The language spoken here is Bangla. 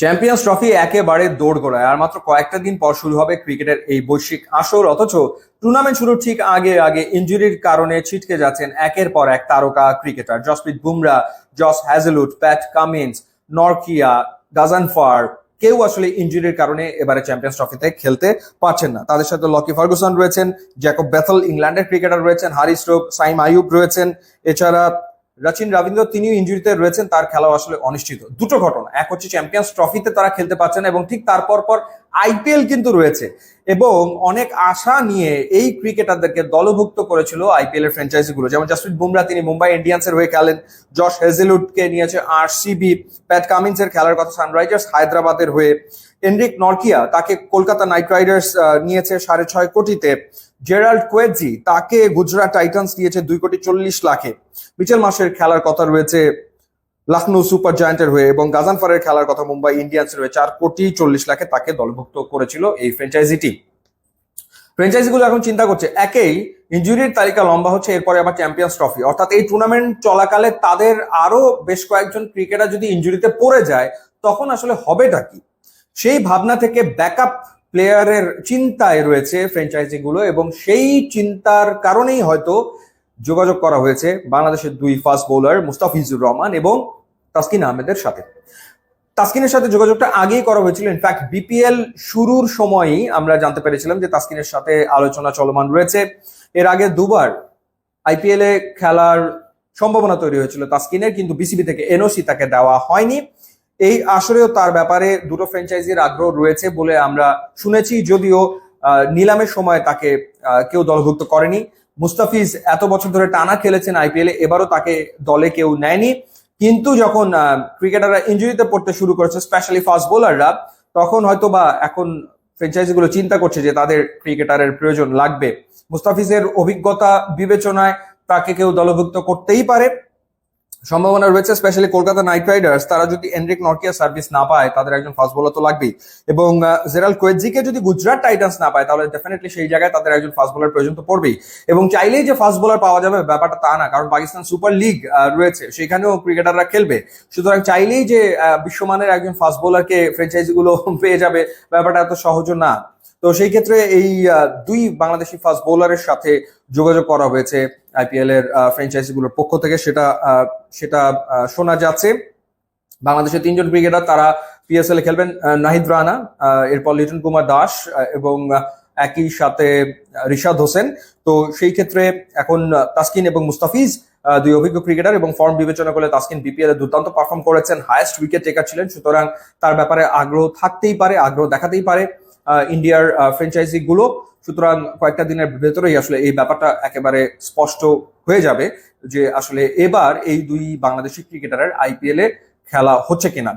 চ্যাম্পিয়ন্স ট্রফি একেবারে দৌড় গোড়ায় আর মাত্র কয়েকটা দিন পর শুরু হবে ক্রিকেটের এই বৈশ্বিক আসর। অথচ টুর্নামেন্ট শুরুর ঠিক আগে আগে ইনজুরির কারণে ছিটকে যাচ্ছেন একের পর এক তারকা cricketer Jasprit Bumrah Josh Hazlewood Pat Cummins Nortje Ghazanfar কেউ আসলে ইনজুরির কারণে এবারে চ্যাম্পিয়ন্স ট্রফিতে খেলতে পারছেন না। তাদের সাথে লকি ফার্গুসন রয়েছেন জ্যাকব বেথল ইংল্যান্ডের ক্রিকেটার রয়েছেন হারিস রোপ সাইম আয়ুব রয়েছেন। এছাড়া রাচিন রবীন্দ্র তিনিও ইঞ্জুরিতে রয়েছেন, তার খেলাও আসলে অনিশ্চিত। দুটো ঘটনা, এক হচ্ছে চ্যাম্পিয়ন্স ট্রফিতে তারা খেলতে পারছেন না এবং ঠিক তারপর পর আইপিএল কিন্তু রয়েছে এবং অনেক আশা নিয়ে এই ক্রিকেটারদেরকে দলভুক্ত করেছিল আইপিএল এর ফ্র্যাঞ্চাইজি গুলো যেমন জাসপ্রীত বুমরা তিনি মুম্বাই ইন্ডিয়ান্সের হয়ে খেলেন জশ হেজেলুডকে নিয়েছে আর আরসিবি প্যাট কামিন্সের খেলার কথা সানরাইজার্স হায়দ্রাবাদের হয়ে এনরিক নরকিয়া তাকে কলকাতা নাইট রাইডার্স নিয়েছে সাড়ে ছয় কোটিতে। জেরাল্ড কোয়েজি তাকে গুজরাট টাইটান্স নিয়েছে দুই কোটি চল্লিশ লাখে। মিচেল মাসের খেলার কথা রয়েছে লখনৌ সুপার জায়ান্টের হয়ে এবং গাজানফারের খেলার কথা মুম্বাই ইন্ডিয়ান্সের হয়ে চার কোটি চল্লিশ লাখে তাকে দলভুক্ত করেছিল এই ফ্র্যাঞ্চাইজি টিম ফ্র্যাঞ্চাইজিগুলো এখন চিন্তা করছে, একেই ইঞ্জুরির তালিকা লম্বা হচ্ছে, এরপরে আবার চ্যাম্পিয়ন্স ট্রফি। অর্থাৎ এই টুর্নামেন্ট চলাকালে তাদের আরও বেশ কয়েকজন ক্রিকেটার যদি ইঞ্জুরিতে পড়ে যায়, তখন আসলে হবেটা কি? সেই ভাবনা থেকে ব্যাকআপ প্লেয়ারের চিন্তায় রয়েছে ফ্র্যাঞ্চাইজিগুলো এবং সেই চিন্তার কারণেই হয়তো যোগাযোগ করা হয়েছে বাংলাদেশের দুই ফাস্ট বোলার মুস্তাফিজুর রহমান এবং তাসকিন আহমেদের সাথে। তাসকিনের সাথে যোগাযোগটা আগেই করা হয়েছিল ইনফ্যাক্ট বিপিএল শুরুর সময়ই আমরা জানতে পেরেছিলাম যে তাসকিনের সাথে আলোচনা চলমান রয়েছে। এর আগে দুবার আইপিএল খেলার সম্ভাবনা তৈরি হয়েছিল তাসকিনের, কিন্তু বিসিবি থেকে এনওসি তাকে দেওয়া হয়নি। এই আসরেও তার ব্যাপারে দুটো ফ্র্যাঞ্চাইজির আগ্রহ রয়েছে বলে আমরা শুনেছি, যদিও নিলামের সময় তাকে কেউ দলভুক্ত করেনি। মুস্তাফিজ এত বছর ধরে টানা খেলেছেন আইপিএল এবারও তাকে দলে কেউ নেয়নি। কিন্তু যখন ক্রিকেটাররা ইঞ্জুরিতে পড়তে শুরু করেছে স্পেশালি ফাস্ট বোলাররা তখন হয়তো বা এখন ফ্র্যাঞ্চাইজি গুলো চিন্তা করছে যে তাদের ক্রিকেটারের প্রয়োজন লাগবে। মুস্তাফিজের অভিজ্ঞতা বিবেচনায় তাকে কেউ দলভুক্ত করতেই পারে। সম্ভাবনা রয়েছে স্পেশালি কলকাতা নাইট রাইডার্স তারা যদি এনরিক নর্কিয়া সার্ভিস না পায়, তাদের একজন ফাস্ট বোলার তো লাগবেই। এবং জেরাল কোয়েজিকে যদি গুজরাট টাইটান্স না পায়, তাহলে ডেফিনেটলি সেই জায়গায় তাদের একজন ফাস্ট বোলার প্রয়োজন তো পড়বেই। এবং চাইলেই যে ফাস্ট বোলার পাওয়া যাবে, ব্যাপারটা তা না, কারণ পাকিস্তান সুপার লিগ রয়েছে, সেখানেও ক্রিকেটাররা খেলবে। সুতরাং চাইলেই যে বিশ্বমানের একজন ফাস্ট বোলারকে ফ্র্যাঞ্চাইজি গুলো পেয়ে যাবে, ব্যাপারটা এত সহজ না। তো সেই ক্ষেত্রে এই দুই বাংলাদেশি ফাস্ট বোলারের সাথে যোগাযোগ করা হয়েছে। আইপিএল এর ফ্র্যাঞ্চাইজি গুলোর পক্ষ থেকে সেটা সেটা শোনা যাচ্ছে। বাংলাদেশের তিনজন ক্রিকেটার, তারা পিএসএল এ খেলবেন নাহিদ রানা এরপর লিটন কুমার দাস এবং একই সাথে রিশাদ হোসেন। তো সেই ক্ষেত্রে এখন তাসকিন এবং মুস্তাফিজ দুই অভিজ্ঞ ক্রিকেটার এবং ফর্ম বিবেচনা করলে তাসকিন বিপিএল এ দুর্দান্ত পারফর্ম করেছেন হায়েস্ট উইকেট টেকার ছিলেন। সুতরাং তার ব্যাপারে আগ্রহ থাকতেই পারে, আগ্রহ দেখাতেই পারে ইন্ডিয়ার ফ্র্যাঞ্চাইজি গুলো। সুতরাং কয়েকটা দিনের ভেতরেই আসলে এই ব্যাপারটা একেবারে স্পষ্ট হয়ে যাবে যে আসলে এবার এই দুই বাংলাদেশি ক্রিকেটারের আইপিএল এ খেলা হচ্ছে কিনা।